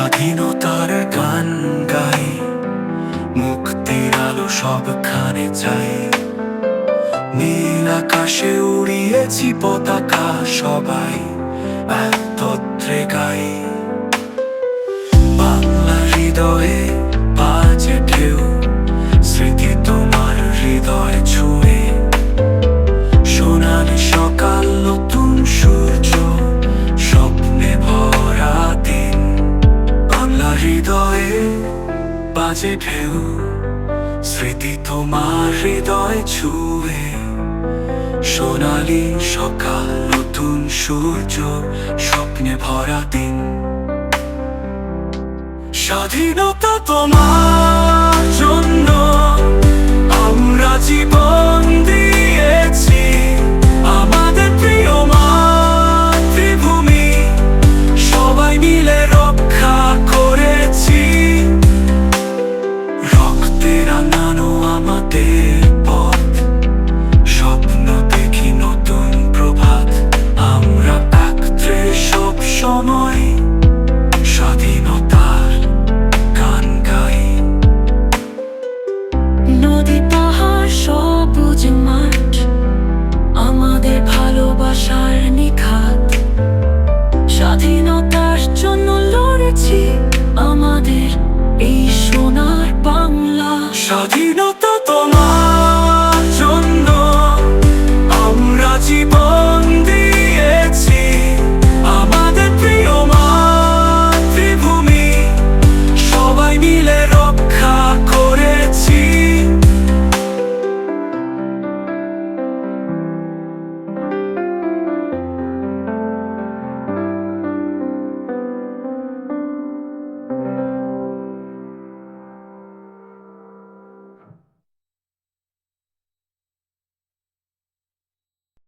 স্বাধীনতার গান গাই মুক্তির আলো সবখানে চাই। নীল আকাশে উড়িয়েছি পতাকা সবাই একত্রে গাই। বাজে ঢেউ, স্মৃতি তোমার হৃদয় ছুঁয়ে। সোনালি সকাল, নতুন সূর্য, স্বপ্নে ভরা দিন। স্বাধীনতা তোমার deep. до.